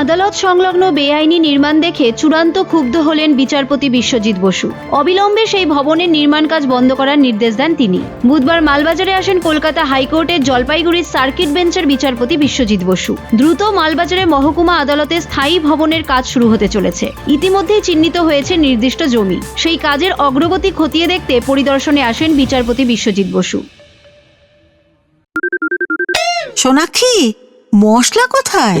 আদালত সংলগ্ন বেআইনি নির্মাণ দেখে চূড়ান্ত ক্ষুব্ধ হলেন বিচারপতি বিশ্বজিৎ বসু। অবিলম্বে সেই ভবনের নির্মাণ কাজ বন্ধ করার নির্দেশ দেন তিনি। বুধবার মালবাজারে আসেন কলকাতা হাইকোর্টের জলপাইগুড়ির সার্কিট বেঞ্চের বিচারপতি বিশ্বজিৎ বসু। দ্রুত মালবাজারে মহকুমা আদালতে স্থায়ী ভবনের কাজ শুরু হতে চলেছে। ইতিমধ্যেই চিহ্নিত হয়েছে নির্দিষ্ট জমি। সেই কাজের অগ্রগতি খতিয়ে দেখতে পরিদর্শনে আসেন বিচারপতি বিশ্বজিৎ বসু। সোনাক্ষী, মশলা কোথায়?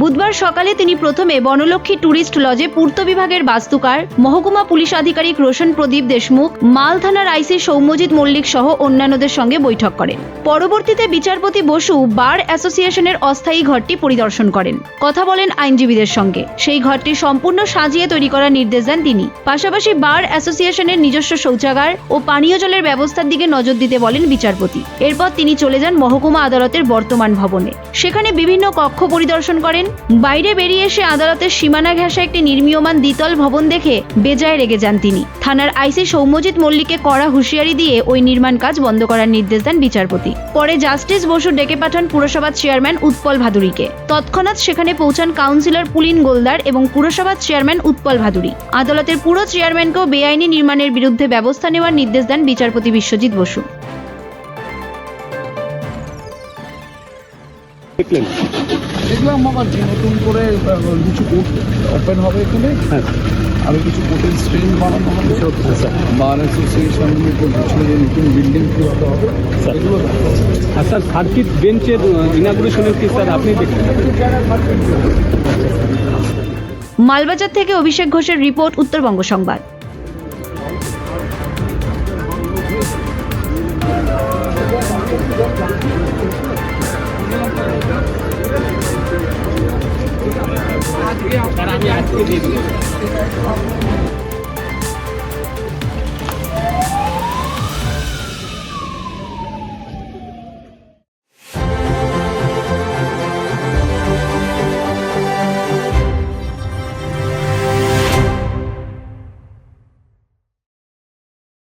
বুধবার সকালে তিনি প্রথমে বনলক্ষ্মী ট্যুরিস্ট লজে পূর্ত বিভাগের বাস্তুকার, মহকুমা পুলিশ আধিকারিক রোশন প্রদীপ দেশমুখ মাল থানার আইসি সৌম্যজিৎ মল্লিক সহ অন্যান্যদের সঙ্গে বৈঠক করেন। পরবর্তীতে বিচারপতি বসু বার অ্যাসোসিয়েশনের অস্থায়ী ঘরটি পরিদর্শন করেন। কথা বলেন আইনজীবীদের সঙ্গে। সেই ঘরটি সম্পূর্ণ সাজিয়ে তৈরি করার নির্দেশ দেন তিনি। পাশাপাশি বার অ্যাসোসিয়েশনের নিজস্ব শৌচাগার ও পানীয় জলের ব্যবস্থার দিকে নজর দিতে বলেন বিচারপতি। এরপর তিনি চলে যান মহকুমা আদালতের বর্তমান ভবনে। সেখানে বিভিন্ন কক্ষ পরিদর্শন করেন বাইরে বেরিয়ে এসে আদালতের সীমানা ঘেঁষা একটি নির্মীয়মান দ্বিতল ভবন দেখে বেজায় রেগে যান তিনি। থানার আইসি সৌম্যজিৎ মল্লিককে কড়া হুঁশিয়ারি দিয়ে ওই নির্মাণ কাজ বন্ধ করার নির্দেশ দেন বিচারপতি। পরে জাস্টিস বসু ডেকে পাঠান পুরসভার চেয়ারম্যান উৎপল ভাদুরীকে। তৎক্ষণাৎ সেখানে পৌঁছান কাউন্সিলর পুলিন গোলদার এবং পুরসভার চেয়ারম্যান উৎপল ভাদুরী। আদালতের পুরো চেয়ারম্যানকেও বেআইনি নির্মাণের বিরুদ্ধে ব্যবস্থা নেওয়ার নির্দেশ দেন বিচারপতি বিশ্বজিৎ বসু। দেখলাম আবার যে নতুন করে কিছু কোর্ট ওপেন হবে এখানে। আরও কিছু কোর্টের স্ট্রেন বানানো হবে। বার অ্যাসোসিয়েশনের কিছু যে নতুন বিল্ডিং করতে হবে এগুলো। আর স্যার সার্কিট বেঞ্চের ইনাগুরেশনের কি স্যার আপনি দেখলেন? মালবাজার থেকে অভিষেক ঘোষের রিপোর্ট উত্তরবঙ্গ সংবাদ। 加九十九块九